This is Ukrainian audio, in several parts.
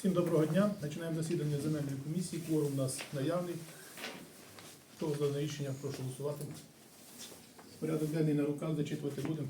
Всім доброго дня. Починаємо засідання земельної комісії. Кворум у нас наявний. Хто за дане рішення, прошу голосувати. Порядок денний на руках, зачитувати будемо.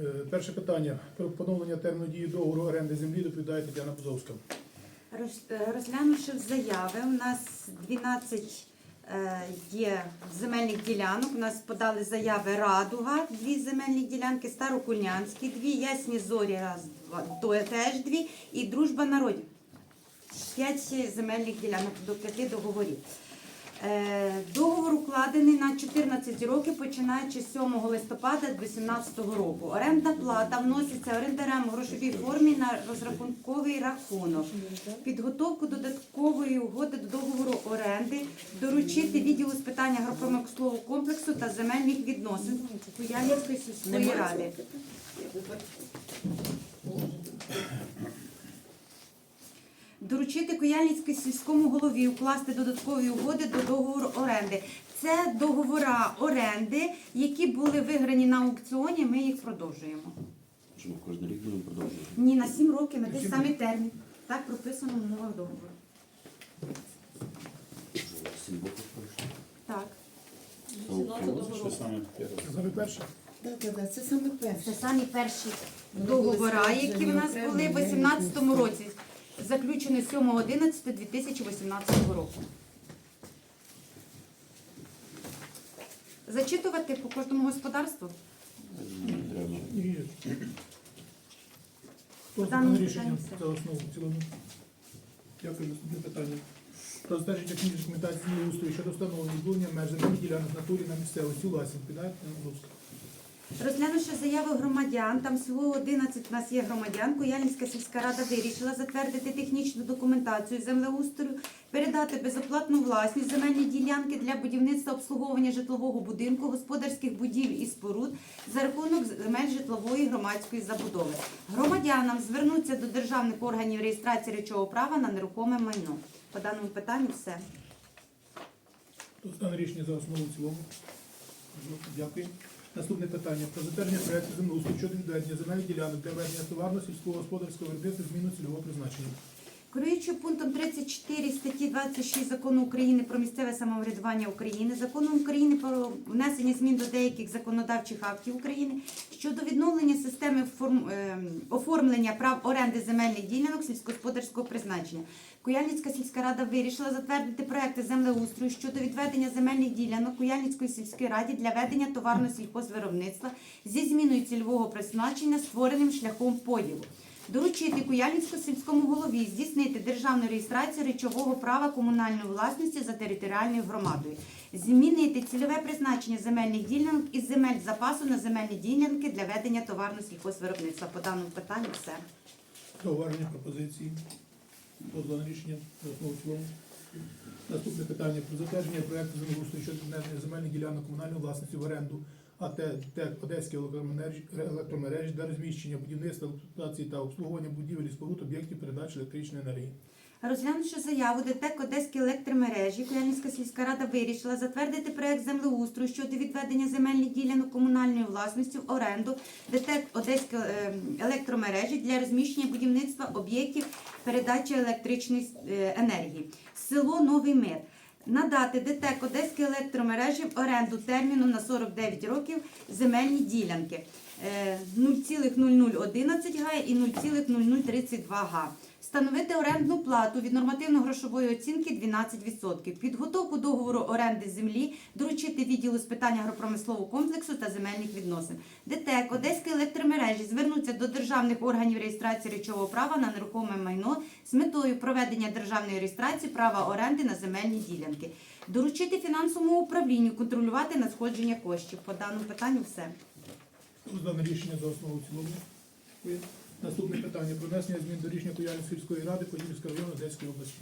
Е, Перше питання. Про поновлення терміну дії договору оренди землі доповідає Тетяна Бузовська. Е, Розглянувши заяви, у нас 12 е, є земельних ділянок. У нас подали заяви Радуга, дві земельні ділянки, Старокульнянські, дві, Ясні Зорі, раз, два, теж дві, і Дружба народів. П'ять земельних ділянок до п'яти договорів. Е, Договор укладений на 14 років, починаючи з 7 листопада 2018 року. Орендна плата вноситься орендарем у грошовій формі на розрахунковий рахунок. Підготовку додаткової угоди до договору оренди доручити відділу з питання агропромислового комплексу та земельних відносин Куяльницької сільської ради. Доручити Куяльницькій сільському голові укласти додаткові угоди до договору оренди. Це договора оренди, які були виграні на аукціоні. Ми їх продовжуємо. Що ми кожен рік будемо продовжувати? Ні, на 7 років на той самий термін. Так прописано в умовах договору. Сім років пройшло. Так, саме? Перше. Так, так, так, це саме перше. це самі перші Вони договора, які в нас були в окремо, 2018 році, заключені 7.11.2018 року. Зачитувати по кожному господарству? Хто за дане рішення за основу в цілому? Дякую. Наступне питання. Про затвердження технічної документації устрою щодо встановлення відбування меж земельних ділянок натурі на місцевості у Ласі. Відповідає Тетяна Бузовська. Розглянувши заяви громадян, там всього 11 у нас є громадян, Куяльницька сільська рада вирішила затвердити технічну документацію землеустрою, передати безоплатну власність земельні ділянки для будівництва обслуговування житлового будинку, господарських будівель і споруд за рахунок земель житлової громадської забудови. Громадянам звернуться до державних органів реєстрації речового права на нерухоме майно. По даному питанню все. За рішення за основу цілому? Дякую. Наступне питання. Про затвердження проекту землеустрою щодо відведення земельних ділянок для ведення товарно сільського господарського виробництва зміну цільового призначення. Керуючи пунктом 34 статті 26 закону України про місцеве самоврядування України, законом України про внесення змін до деяких законодавчих актів України щодо відновлення системи форм- ем, оформлення прав оренди земельних ділянок сільськогосподарського призначення. Куяльницька сільська рада вирішила затвердити проекти землеустрою щодо відведення земельних ділянок Куяльницької сільської раді для ведення товарно сільхозвиробництва зі зміною цільового призначення, створеним шляхом поділу. Доручити Куяльницькому сільському голові здійснити державну реєстрацію речового права комунальної власності за територіальною громадою, змінити цільове призначення земельних ділянок із земель запасу на земельні ділянки для ведення товарно сільхозвиробництва. По даному питанню все. Зауваження, пропозиції. Хто за рішення основу цілому? Наступне питання про затвердження проєкту землеустрою щодо відведення земельних ділянок комунальної власності в оренду АТ ТЕК Одеські електромережі для розміщення будівництва, експлуатації та обслуговування будівель і споруд об'єктів передачі електричної енергії. Розглянувши заяву ДТЕК Одеські електромережі, Куяльницька сільська рада вирішила затвердити проект землеустрою щодо відведення земельних ділянок комунальної власності в оренду ДТЕК Одеські е, електромережі для розміщення будівництва об'єктів передачі електричної е, енергії. Село Новий Мир. Надати ДТЕК Одеські електромережі в оренду терміну на 49 років земельні ділянки е, 0,0011 га і 0,0032 га. Встановити орендну плату від нормативно-грошової оцінки 12%. Підготовку договору оренди землі доручити відділу з питань агропромислового комплексу та земельних відносин. ДТЕК Одеської електромережі звернуться до державних органів реєстрації речового права на нерухоме майно з метою проведення державної реєстрації права оренди на земельні ділянки. Доручити фінансовому управлінню контролювати надходження коштів. По даному питанню все. Дане рішення за основу цілому? Наступне питання про внесення змін до рішення Куяльницької сільської ради Подільського району Одеської області.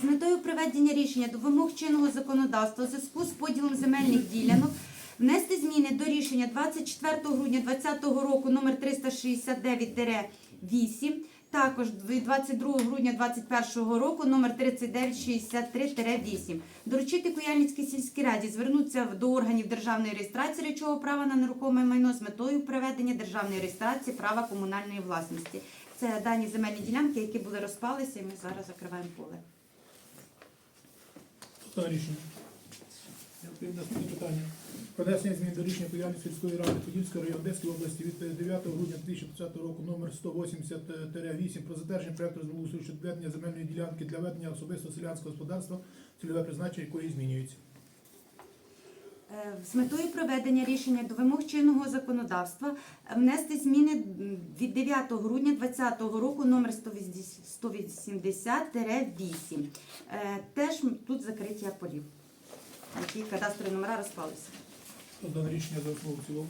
З метою приведення рішення до вимог чинного законодавства у зв'язку з поділом земельних ділянок внести зміни до рішення 24 грудня 2020 року номер 369-8, також від 22 грудня 2021 року номер 3963-8. Доручити Куяльницькій сільській раді звернутися до органів державної реєстрації речового права на нерухоме майно з метою приведення державної реєстрації права комунальної власності. Це дані земельні ділянки, які були розпалися, і ми зараз закриваємо поле. Рішення. Наступне питання. Внесення змін до рішення Куяльницької сільської ради Подільської району Одеської області від 9 грудня 2020 року номер 180-8 про затвердження проекту землеустрою щодо ведення земельної ділянки для ведення особистого селянського господарства, цільове призначення якої змінюється. Е, З метою проведення рішення до вимог чинного законодавства е, внести зміни від 9 грудня 2020 року номер 180-8. Е, Теж тут закриття полів, які кадастрові номера розпалися. Хто рішення за основу в цілому?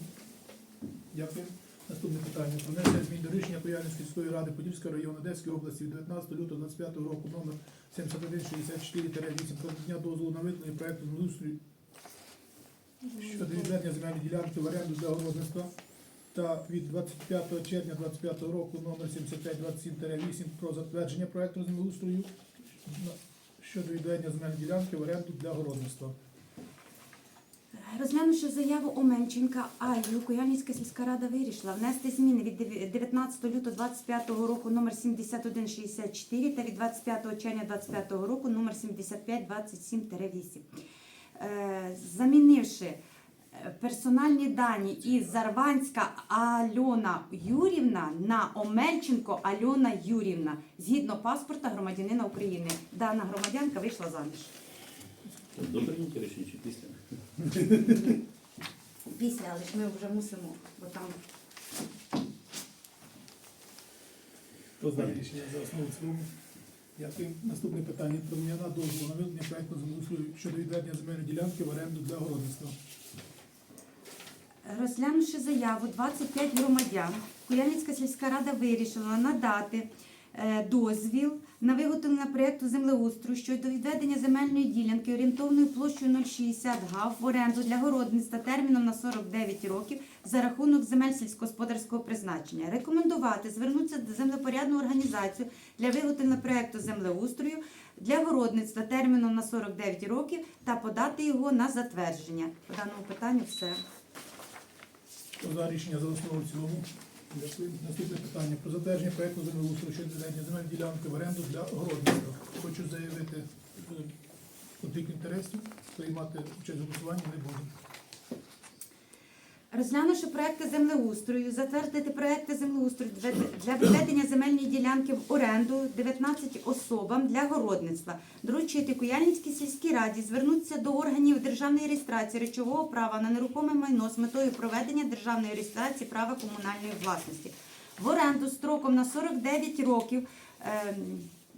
Дякую. Наступне питання. Про внесення змін до рішення Куяльницької сільської ради Подільського району Одеської області від 19 лютого 25 року номер 7164-8 про надання дозволу на виконання проекту землеустрою щодо відведення земельної ділянки в оренду для городництва та від 25 червня 25 року номер 7527-8 про затвердження проекту землеустрою щодо відведення земельної ділянки в оренду для городництва. Розглянувши заяву Оменченка Аю, Куяльницька сільська рада вирішила внести зміни від 19 лютого 25 року номер 7164 та від 25 червня 25 року номер 7527-8. Е, Замінивши е, персональні дані із Зарванська Альона Юрівна на Омельченко Альона Юрівна згідно паспорта громадянина України. Дана громадянка вийшла заміж. До прийняття рішення після? Після, але ж ми вже мусимо, бо там Хто за рішення за основу в цілому? Дякую. Наступне питання. Про надання дозволу на виконання проекту землеустрою щодо відведення земельної ділянки в оренду для городництва. Розглянувши заяву 25 громадян, Куяльницька сільська рада вирішила надати дозвіл на виготовлення проєкту землеустрою щодо відведення земельної ділянки орієнтовною площею 060 га в оренду для городництва терміном на 49 років за рахунок земель сільськогосподарського призначення. Рекомендувати звернутися до землепорядну організацію для виготовлення проєкту землеустрою для городництва терміном на 49 років та подати його на затвердження. По даному питанню все. За рішення за основу цілому? Наступне питання. Про затвердження проєкту землеустрою щодо відведення земельної ділянки в оренду для городництва. Хочу заявити е, конфлікт інтересів. Приймати участь в голосуванні не буду. Розглянувши проекти землеустрою, затвердити проекти землеустрою для відведення земельної ділянки в оренду 19 особам для городництва, доручити Куяльницькій сільській раді звернутися до органів державної реєстрації речового права на нерухоме майно з метою проведення державної реєстрації права комунальної власності в оренду строком на 49 років. ем,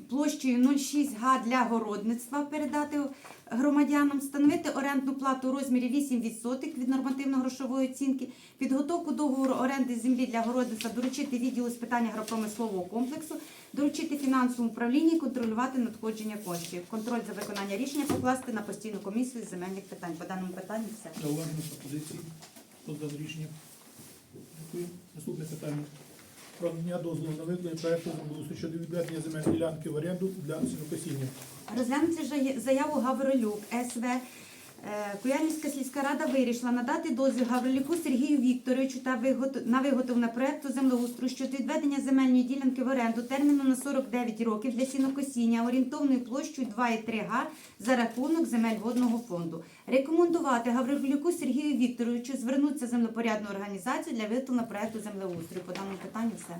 Площею 06 га для городництва передати громадянам, встановити орендну плату у розмірі 8% від нормативно-грошової оцінки, підготовку договору оренди землі для городництва доручити відділу з питань агропромислового комплексу, доручити фінансовому управлінні і контролювати надходження коштів. Контроль за виконання рішення покласти на постійну комісію з земельних питань. По даному питанню все. Зауваження пропозиції. Хто за рішення? Дякую. Наступне питання. Про надання дозволу на виконання проекту землеустрою щодо відведення земельної ділянки в оренду для сінокосіння. Розглянути заяву Гаврилюк СВ. Е, Куяльницька сільська рада вирішила надати дозвіл Гаврилюку Сергію Вікторовичу та на виготовлення проекту землеустрою щодо відведення земельної ділянки в оренду терміном на 49 років для сінокосіння орієнтовною площею 2,3 га за рахунок земель водного фонду. Рекомендувати Гаврилюку Сергію Вікторовичу звернутися в землепорядну організацію для виготовлення проекту землеустрою. По даному питанню все.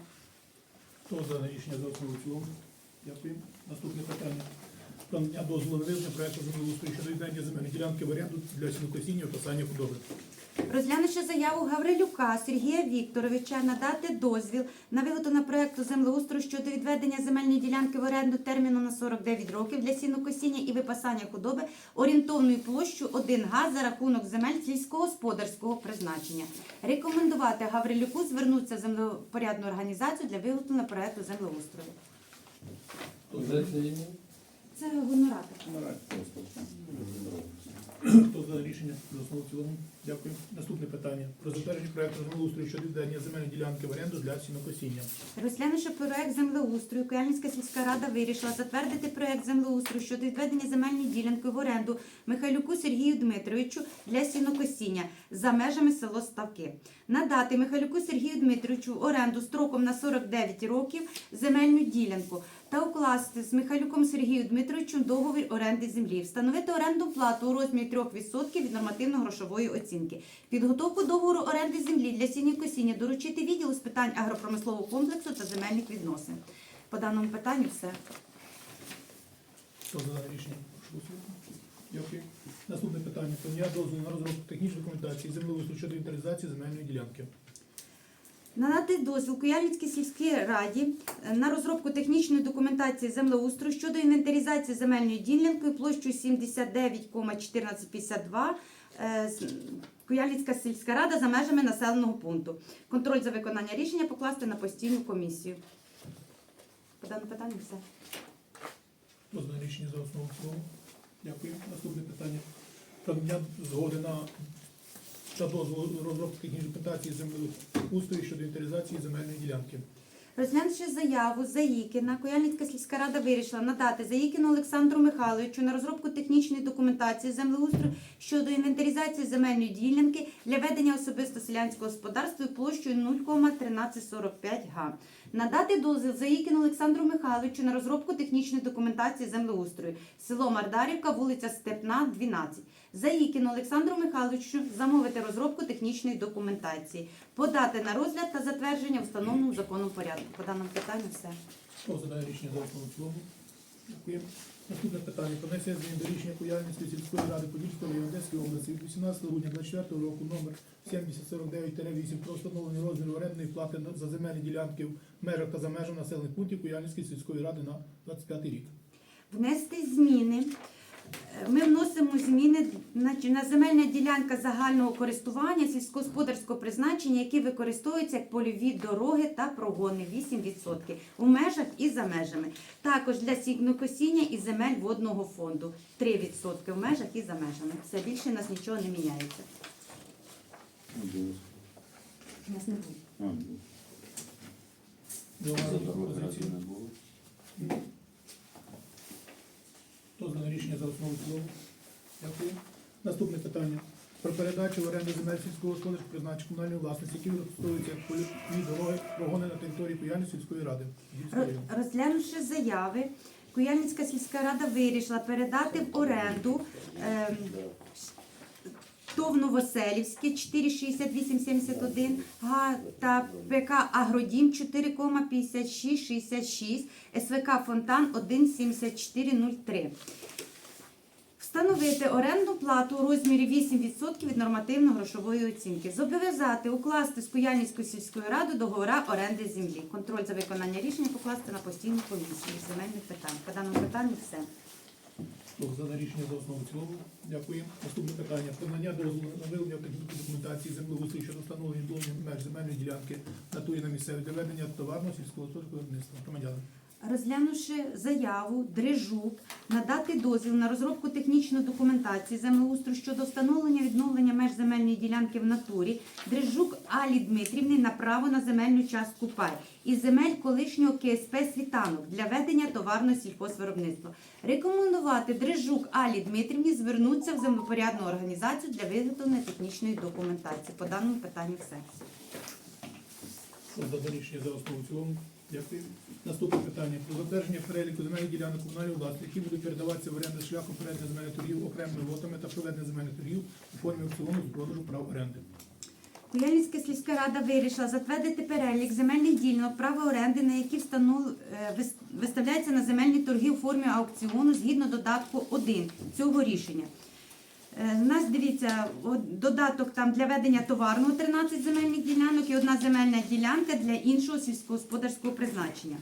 Хто за рішення за основу? Дякую. Наступне питання. Про надання дозволу на виконання проекту землеустрою щодо відведення земельної ділянки в оренду для сінокосіння і описання худоби. Розглянувши заяву Гаврилюка Сергія Вікторовича надати дозвіл на виготовлення проекту землеустрою щодо відведення земельної ділянки в оренду терміном на 49 років для сінокосіння і випасання худоби орієнтовною площею 1 га за рахунок земель сільськогосподарського призначення. Рекомендувати Гаврилюку звернутися в землепорядну організацію для виготовлення проекту землеустрою. Це гонорати. Хто за рішення за основу цілому? Дякую. Наступне питання. Про затвердження проекту землеустрою щодо відведення земельної ділянки в оренду для сінокосіння. Розглянувши проект землеустрою, Куяльницька сільська рада вирішила затвердити проект землеустрою щодо відведення земельної ділянки в оренду Михайлюку Сергію Дмитровичу для сінокосіння за межами село Ставки. Надати Михайлюку Сергію Дмитровичу в оренду строком на 49 років земельну ділянку та укласти з Михайлюком Сергію Дмитровичем договір оренди землі, встановити оренду плату у розмірі 3% від нормативно-грошової оцінки, підготовку договору оренди землі для сінокосіння доручити відділу з питань агропромислового комплексу та земельних відносин. По даному питанню все. Хто за рішення? Наступне питання. Надання дозволу на розробку технічної документації землеустрою щодо інвентаризації земельної ділянки. Надати дозвіл Куяльницькій сільській раді е, на розробку технічної документації землеустрою щодо інвентаризації земельної ділянки площею 79,1452 е, Куяльницька сільська рада за межами населеного пункту. Контроль за виконання рішення покласти на постійну комісію. По даному питанню все. Хто рішення за основу? Дякую. Наступне питання. Про надання згоди на та дозволу розробки технічної документації землеустрою щодо інвентаризації земельної ділянки. Розглянувши заяву Заїкіна, Куяльницька сільська рада вирішила надати Заїкіну Олександру Михайловичу на розробку технічної документації землеустрою щодо інвентаризації земельної ділянки для ведення особисто селянського господарства площею 0,1345 га. Надати дозвіл Заїкіну Олександру Михайловичу на розробку технічної документації землеустрою. Село Мардарівка, вулиця Степна, 12. Заїкіну Олександру Михайловичу замовити розробку технічної документації, подати на розгляд та затвердження встановленому законом порядку. По даному питанню все. Хто за дане рішення за основу цілому? Дякую. Наступне питання. Внесення змін до рішення Куяльницької сільської ради Подільської Одеської області від 18 грудня 24 року номер 7049-8 про встановлення розміру орендної плати за земельні ділянки в межах та за межами населених пунктів Куяльницької сільської ради на 25 рік. Внести зміни. Ми вносимо зміни значить, на земельна ділянка загального користування сільськогосподарського призначення, які використовуються як польові дороги та прогони 8% у межах і за межами. Також для сігнокосіння і земель водного фонду 3% в межах і за межами. Все більше у нас нічого не міняється. У нас не буде. Ну, Двома за дорогу не було. Хто за рішення за основу цілого? Дякую. Наступне питання. Про передачу в оренду земель сільського господарства призначення комунальної власності, які використовуються як польові дороги, прогони на території Куяльної сільської ради. Розглянувши заяви, Куяльницька сільська рада вирішила передати в оренду ем, ТОВ Новоселівське 46871 га та ПК Агродім 4,5666, СВК Фонтан 17403. Встановити орендну плату у розмірі 8% від нормативно-грошової оцінки. Зобов'язати укласти з Куяльницькою сільською радою договора оренди землі. Контроль за виконання рішення покласти на постійну комісію земельних питань. По даному питанню все. За рішення за основу цілого. Дякую. Наступне питання. Про надання дозволу на виявлення документації землеустрою щодо встановлення меж земельної ділянки на турі на місцеві для ведення товарного сільського виробництва. Громадяни. Розглянувши заяву Дрижук, надати дозвіл на розробку технічної документації землеустрою щодо встановлення відновлення меж земельної ділянки в натурі, Дрижук Алі Дмитрівни на право на земельну частку пай із земель колишнього КСП Світанок для ведення товарного сільхозвиробництва. Рекомендувати Дрижук Алі Дмитрівні звернутися в землепорядну організацію для виготовлення технічної документації. По даному питанню все. Рішення за основу цілому? Дякую. Наступне питання. Про затвердження переліку земельних ділянок комунальної власності, які будуть передаватися в оренду шляхом передання земельних торгів окремими лотами та проведення земельних торгів у формі аукціону з продажу прав оренди. Куяльницька сільська рада вирішила затвердити перелік земельних ділянок права оренди, на які встанов... е, виставляються на земельні торги у формі аукціону згідно додатку 1 цього рішення. Е, У нас дивіться додаток там для ведення товарного 13 земельних ділянок і одна земельна ділянка для іншого сільськогосподарського призначення.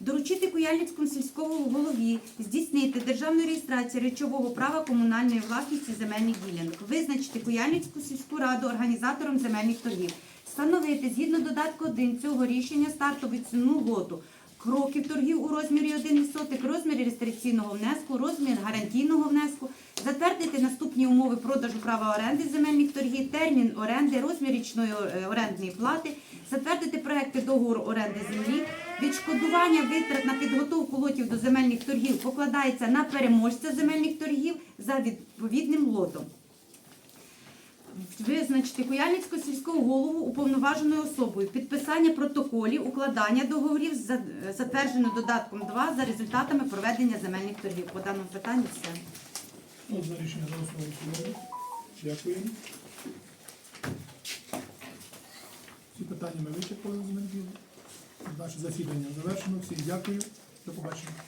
Доручити Куяльницькому сільському голові здійснити державну реєстрацію речового права комунальної власності земельних ділянок, визначити Куяльницьку сільську раду організатором земельних торгів, встановити згідно додатку 1 цього рішення стартову ціну лоту кроків торгів у розмірі 1%, розмір реєстраційного внеску, розмір гарантійного внеску, затвердити наступні умови продажу права оренди земельних торгів, термін оренди, розмір річної е, орендної плати, затвердити проекти договору оренди землі, відшкодування витрат на підготовку лотів до земельних торгів покладається на переможця земельних торгів за відповідним лотом. Визначити Куяльницького сільського голову уповноваженою особою, підписання протоколів, укладання договорів за- затверджено додатком 2 за результатами проведення земельних торгів. По даному питанню все. Одне рішення за основу сьогодні. Дякую. Всі питання ми вичерпали з. Наше засідання завершено. Всім дякую. До побачення.